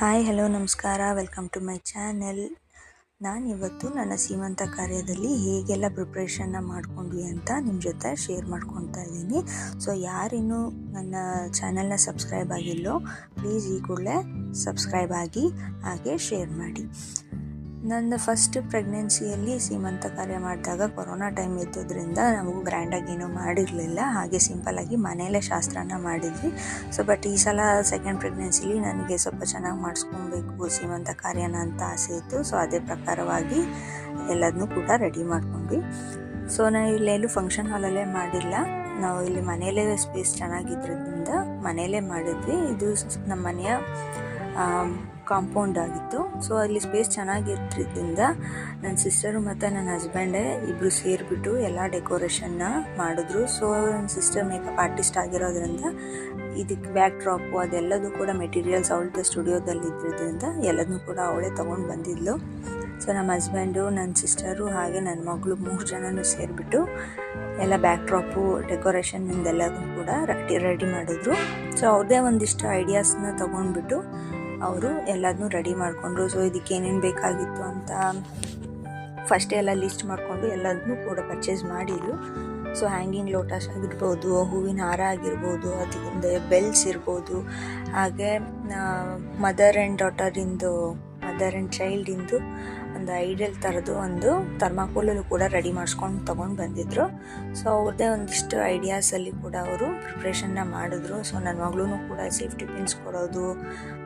Hi hello ನಮಸ್ಕಾರ. Welcome to my channel ನಾನಿವತ್ತು ನನ್ನ ಸೀಮಂತ ಕಾರ್ಯದಲ್ಲಿ ಹೇಗೆಲ್ಲ ಪ್ರಿಪ್ರೇಷನ್ನ ಮಾಡ್ಕೊಂಡ್ವಿ ಅಂತ ನಿಮ್ಮ ಜೊತೆ ಶೇರ್ ಮಾಡ್ಕೊತಾ ಇದ್ದೀನಿ. ಸೊ ಯಾರಿನ್ನೂ ನನ್ನ ಚಾನೆಲ್ನ ಸಬ್ಸ್ಕ್ರೈಬ್ ಆಗಿಲ್ಲೋ ಪ್ಲೀಸ್ ಈ ಕೂಡಲೇ ಸಬ್ಸ್ಕ್ರೈಬ್ ಆಗಿ ಹಾಗೆ ಶೇರ್ ಮಾಡಿ. ನನ್ನ ಫಸ್ಟ್ ಪ್ರೆಗ್ನೆನ್ಸಿಯಲ್ಲಿ ಸೀಮಂತ ಕಾರ್ಯ ಮಾಡಿದಾಗ ಕೊರೋನಾ ಟೈಮ್ ಇದ್ದದ್ರಿಂದ ನಮಗೂ ಗ್ರ್ಯಾಂಡಾಗಿ ಏನೂ ಮಾಡಿರಲಿಲ್ಲ. ಹಾಗೆ ಸಿಂಪಲ್ಲಾಗಿ ಮನೆಯಲ್ಲೇ ಶಾಸ್ತ್ರನ ಮಾಡಿದ್ವಿ. ಸೊ ಬಟ್ ಈ ಸಲ ಸೆಕೆಂಡ್ ಪ್ರೆಗ್ನೆನ್ಸಿಲಿ ನನಗೆ ಸ್ವಲ್ಪ ಚೆನ್ನಾಗಿ ಮಾಡಿಸ್ಕೊಬೇಕು ಸೀಮಂತ ಕಾರ್ಯನ ಅಂತ ಆಸೆ ಇತ್ತು. ಸೊ ಅದೇ ಪ್ರಕಾರವಾಗಿ ಎಲ್ಲದನ್ನೂ ಕೂಡ ರೆಡಿ ಮಾಡ್ಕೊಂಡ್ವಿ. ಸೊ ನಾವು ಇಲ್ಲೆಲ್ಲೂ ಫಂಕ್ಷನ್ ಹಾಲಲ್ಲೇ ಮಾಡಿಲ್ಲ. ನಾವು ಇಲ್ಲಿ ಮನೆಯಲ್ಲೇ ಸ್ಪೇಸ್ ಚೆನ್ನಾಗಿದ್ದರಿಂದ ಮನೆಯಲ್ಲೇ ಮಾಡಿದ್ವಿ. ಇದು ನಮ್ಮ ಮನೆಯ ಕಾಂಪೌಂಡ್ ಆಗಿತ್ತು. ಸೊ ಅಲ್ಲಿ ಸ್ಪೇಸ್ ಚೆನ್ನಾಗಿರೋದ್ರಿಂದ ನನ್ನ ಸಿಸ್ಟರು ಮತ್ತು ನನ್ನ ಹಸ್ಬೆಂಡೇ ಇಬ್ಬರು ಸೇರಿಬಿಟ್ಟು ಎಲ್ಲ ಡೆಕೋರೇಷನ್ನ ಮಾಡಿದ್ರು. ಸೊ ನನ್ನ ಸಿಸ್ಟರ್ ಮೇಕಪ್ ಆರ್ಟಿಸ್ಟ್ ಆಗಿರೋದ್ರಿಂದ ಇದಕ್ಕೆ ಬ್ಯಾಕ್ ಡ್ರಾಪು ಅದೆಲ್ಲದೂ ಕೂಡ ಮೆಟೀರಿಯಲ್ಸ್ ಅವಳದ್ದು ಸ್ಟುಡಿಯೋದಲ್ಲಿ ಇದ್ದಿದ್ದರಿಂದ ಎಲ್ಲದನ್ನೂ ಕೂಡ ಅವಳೇ ತೊಗೊಂಡು ಬಂದಿದ್ಲು. ಸೊ ನಮ್ಮ ಹಸ್ಬೆಂಡು ನನ್ನ ಸಿಸ್ಟರು ಹಾಗೆ ನನ್ನ ಮಗಳು ಮೂರು ಜನನೂ ಸೇರಿಬಿಟ್ಟು ಎಲ್ಲ ಬ್ಯಾಕ್ ಡ್ರಾಪು ಡೆಕೋರೇಷನ್ ಎಲ್ಲದೂ ಕೂಡ ರೆಡಿ ರೆಡಿ ಮಾಡಿದ್ರು. ಸೊ ಅವ್ರದ್ದೇ ಒಂದಿಷ್ಟು ಐಡಿಯಾಸ್ನ ತೊಗೊಂಡ್ಬಿಟ್ಟು ಅವರು ಎಲ್ಲದನ್ನು ರೆಡಿ ಮಾಡಿಕೊಂಡ್ರು. ಸೊ ಇದಕ್ಕೆ ಏನೇನು ಬೇಕಾಗಿತ್ತು ಅಂತ ಫಸ್ಟೇ ಎಲ್ಲ ಲಿಸ್ಟ್ ಮಾಡಿಕೊಂಡು ಎಲ್ಲದನ್ನೂ ಕೂಡ ಪರ್ಚೇಸ್ ಮಾಡಿದ್ರು. ಸೊ ಹ್ಯಾಂಗಿಂಗ್ ಲೋಟಸ್ ಆಗಿರ್ಬೋದು, ಹೂವಿನ ಹಾರ ಆಗಿರ್ಬೋದು ಅದಕ್ಕೆ ಬೆಲ್ಸ್ ಇರ್ಬೋದು. ಹಾಗೆ ಮದರ್ ಆ್ಯಂಡ್ ಡಾಟರಿಂದು ಮದರ್ ಆ್ಯಂಡ್ ಚೈಲ್ಡಿಂದು ಒಂದು ಐಡಿಯಲ್ ಥರದ್ದು ಒಂದು ಥರ್ಮಾಕೋಲಲ್ಲೂ ಕೂಡ ರೆಡಿ ಮಾಡಿಸ್ಕೊಂಡು ತೊಗೊಂಡು ಬಂದಿದ್ರು. ಸೊ ಅವ್ರದ್ದೇ ಒಂದಿಷ್ಟು ಐಡಿಯಾಸಲ್ಲಿ ಕೂಡ ಅವರು ಪ್ರಿಪ್ರೇಷನ್ನ ಮಾಡಿದ್ರು. ಸೊ ನನ್ನ ಮಗಳೂ ಕೂಡ ಸೇಫ್ಟಿ ಪಿನ್ಸ್ ಕೊಡೋದು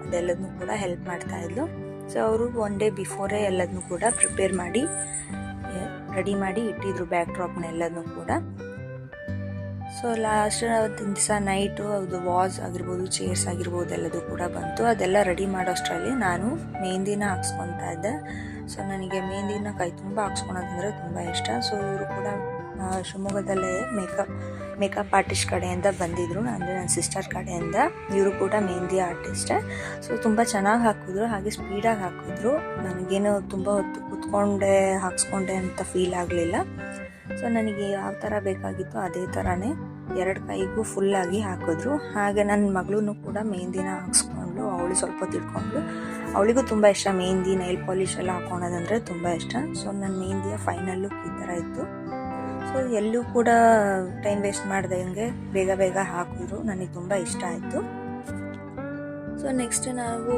ಅದೆಲ್ಲದನ್ನು ಕೂಡ ಹೆಲ್ಪ್ ಮಾಡ್ತಾಯಿದ್ಲು ಸೊ, ಅವರು ಒನ್ ಡೇ ಬಿಫೋರೇ ಎಲ್ಲದನ್ನೂ ಕೂಡ ಪ್ರಿಪೇರ್ ಮಾಡಿ, ರೆಡಿ ಮಾಡಿ ಇಟ್ಟಿದ್ರು ಬ್ಯಾಕ್ ಡ್ರಾಪ್ನ ಎಲ್ಲದನ್ನು ಕೂಡ. ಸೊ ಲಾಸ್ಟ್ ದಿವಸ ನೈಟು ಅದು ವಾಸ್ ಆಗಿರ್ಬೋದು ಚೇರ್ಸ್ ಆಗಿರ್ಬೋದು, ಎಲ್ಲದು ಕೂಡ ಬಂತು. ಅದೆಲ್ಲ ರೆಡಿ ಮಾಡೋಷ್ಟರಲ್ಲಿ ನಾನು ಮೆಹಂದಿನ ಹಾಕ್ಸ್ಕೊತಾ ಇದ್ದೆ. ಸೊ ನನಗೆ ಮೆಹಂದಿನ ಕೈ ತುಂಬ ಹಾಕ್ಸ್ಕೊಳೋದಂದರೆ ತುಂಬ ಇಷ್ಟ. ಸೊ ಇವರು ಕೂಡ ಶಿವಮೊಗ್ಗದಲ್ಲೇ ಮೇಕಪ್ ಮೇಕಪ್ ಆರ್ಟಿಸ್ಟ್ ಕಡೆಯಿಂದ ಬಂದಿದ್ದರು ಅಂದರೆ ನನ್ನ ಸಿಸ್ಟರ್ ಕಡೆಯಿಂದ. ಇವರು ಕೂಡ ಮೆಹಂದಿ ಆರ್ಟಿಸ್ಟೇ ಸೊ ತುಂಬ ಚೆನ್ನಾಗಿ ಹಾಕಿದ್ರು. ಹಾಗೆ ಸ್ಪೀಡಾಗಿ ಹಾಕಿದ್ರು. ನನಗೇನು ತುಂಬ ಹೊತ್ತು ಕೂತ್ಕೊಂಡೆ, ಹಾಕ್ಸ್ಕೊಂಡೆ ಅಂತ ಫೀಲ್ ಆಗಲಿಲ್ಲ. ಸೊ ನನಗೆ ಯಾವ ಥರ ಬೇಕಾಗಿತ್ತು ಅದೇ ಥರನೇ ಎರಡು ಕೈಗೂ ಫುಲ್ಲಾಗಿ ಹಾಕಿದ್ರು. ಹಾಗೆ ನನ್ನ ಮಗಳೂ ಕೂಡ ಮೆಹಂದಿನ ಹಾಕ್ಸ್ಕೊಂಡು ಅವಳು ಸ್ವಲ್ಪ ತಿಳ್ಕೊಂಡು ಅವಳಿಗೂ ತುಂಬ ಇಷ್ಟ ಮೆಹಂದಿ ನೈಲ್ ಪಾಲಿಶ್ ಎಲ್ಲ ಹಾಕೊಳೋದಂದರೆ ತುಂಬ ಇಷ್ಟ. ಸೊ ನನ್ನ ಮೆಹಂದಿಯ ಫೈನಲ್ ಲುಕ್ ಈ ಥರ ಇತ್ತು. ಸೊ ಎಲ್ಲೂ ಕೂಡ ಟೈಮ್ ವೇಸ್ಟ್ ಮಾಡಿದಂಗೆ ಬೇಗ ಬೇಗ ಹಾಕಿದ್ರು. ನನಗೆ ತುಂಬ ಇಷ್ಟ ಆಯಿತು. ಸೊ ನೆಕ್ಸ್ಟ್ ನಾವು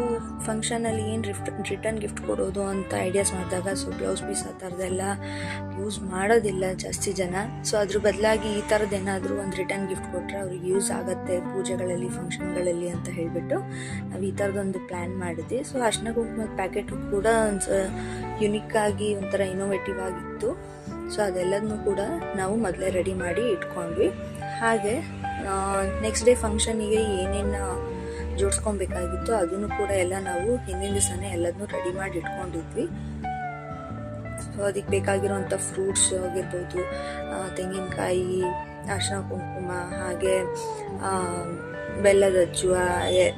ಫಂಕ್ಷನಲ್ಲಿ ಏನು ರಿಫ್ಟ್ ರಿಟರ್ನ್ ಗಿಫ್ಟ್ ಕೊಡೋದು ಅಂತ ಐಡಿಯಾಸ್ ಮಾಡಿದಾಗ ಸೊ ಬ್ಲೌಸ್ ಪೀಸ್ ಆ ಥರದ್ದೆಲ್ಲ ಯೂಸ್ ಮಾಡೋದಿಲ್ಲ ಜಾಸ್ತಿ ಜನ. ಸೊ ಅದ್ರ ಬದಲಾಗಿ ಈ ಥರದ್ದು ಏನಾದರೂ ಒಂದು ರಿಟರ್ನ್ ಗಿಫ್ಟ್ ಕೊಟ್ಟರೆ ಅವ್ರಿಗೆ ಯೂಸ್ ಆಗುತ್ತೆ ಪೂಜೆಗಳಲ್ಲಿ ಫಂಕ್ಷನ್ಗಳಲ್ಲಿ ಅಂತ ಹೇಳಿಬಿಟ್ಟು ನಾವು ಈ ಥರದೊಂದು ಪ್ಲ್ಯಾನ್ ಮಾಡಿದ್ವಿ. ಸೊ ಅರ್ಶಿನ ಕುಂಕುಮದ ಪ್ಯಾಕೆಟು ಕೂಡ ಒಂದು ಆಗಿ ಒಂಥರ ಇನೋವೇಟಿವ್ ಆಗಿತ್ತು. ಸೊ ಅದೆಲ್ಲದನ್ನೂ ಕೂಡ ನಾವು ಮೊದಲೇ ರೆಡಿ ಮಾಡಿ ಇಟ್ಕೊಂಡ್ವಿ. ಹಾಗೆ ನೆಕ್ಸ್ಟ್ ಡೇ ಫಂಕ್ಷನಿಗೆ ಏನೇನು ಜೋಡಿಸ್ಕೊಬೇಕಾಗಿತ್ತು ಅದನ್ನು ಕೂಡ ಎಲ್ಲ ನಾವು ಹಿಂದಿನ ದಿವಸನೇ ಎಲ್ಲದನ್ನೂ ರೆಡಿ ಮಾಡಿ ಇಟ್ಕೊಂಡಿದ್ವಿ. ಸೊ ಅದಕ್ಕೆ ಬೇಕಾಗಿರುವಂಥ ಫ್ರೂಟ್ಸ್ ಆಗಿರ್ಬೋದು ತೆಂಗಿನಕಾಯಿ, ಅರ್ಶಿನ ಕುಂಕುಮ, ಹಾಗೆ ಬೆಲ್ಲದ ಅಜ್ಜುವ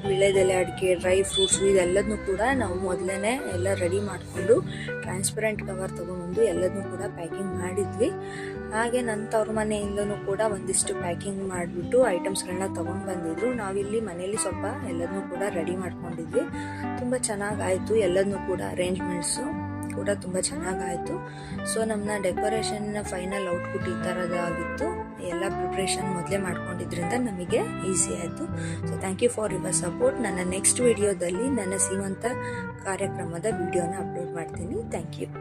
ವಿಳೆದೆಲೆ ಅಡಿಕೆ, ಡ್ರೈ ಫ್ರೂಟ್ಸು ಇದೆಲ್ಲದನ್ನು ಕೂಡ ನಾವು ಮೊದಲೇ ಎಲ್ಲ ರೆಡಿ ಮಾಡಿಕೊಂಡು ಟ್ರಾನ್ಸ್ಪರೆಂಟ್ ಕವರ್ ತೊಗೊಂಡು ಎಲ್ಲದನ್ನು ಕೂಡ ಪ್ಯಾಕಿಂಗ್ ಮಾಡಿದ್ವಿ. ಹಾಗೆ ನನ್ನ ತವ್ರ ಮನೆಯಿಂದನೂ ಕೂಡ ಒಂದಿಷ್ಟು ಪ್ಯಾಕಿಂಗ್ ಮಾಡಿಬಿಟ್ಟು ಐಟಮ್ಸ್ಗಳನ್ನ ತೊಗೊಂಡು ಬಂದಿದ್ರು ನಾವಿಲ್ಲಿ ಮನೆಯಲ್ಲಿ ಸ್ವಲ್ಪ ಎಲ್ಲದನ್ನೂ ಕೂಡ ರೆಡಿ ಮಾಡ್ಕೊಂಡಿದ್ವಿ. ತುಂಬ ಚೆನ್ನಾಗಾಯಿತು ಎಲ್ಲದನ್ನೂ ಕೂಡ ಅರೇಂಜ್ಮೆಂಟ್ಸು. ಕೂಡ ತುಂಬ ಚೆನ್ನಾಗಾಯಿತು. ಸೊ ನಮ್ಮನ್ನ ಡೆಕೋರೇಷನ್ನ ಫೈನಲ್ ಔಟ್ಪುಟ್ ಈ ಥರದಾಗಿತ್ತು ಎಲ್ಲ ಪ್ರಿಪ್ರೇಷನ್ ಮೊದಲೇ ಮಾಡ್ಕೊಂಡಿದ್ರಿಂದ ನಮಗೆ ಈಸಿ ಆಯಿತು. So thank you for your support ನನ್ನ ನೆಕ್ಸ್ಟ್ ವಿಡಿಯೋದಲ್ಲಿ ನನ್ನ ಸೀಮಂತ ಕಾರ್ಯಕ್ರಮದ ವಿಡಿಯೋನ ಅಪ್ಲೋಡ್ ಮಾಡ್ತೀನಿ. Thank you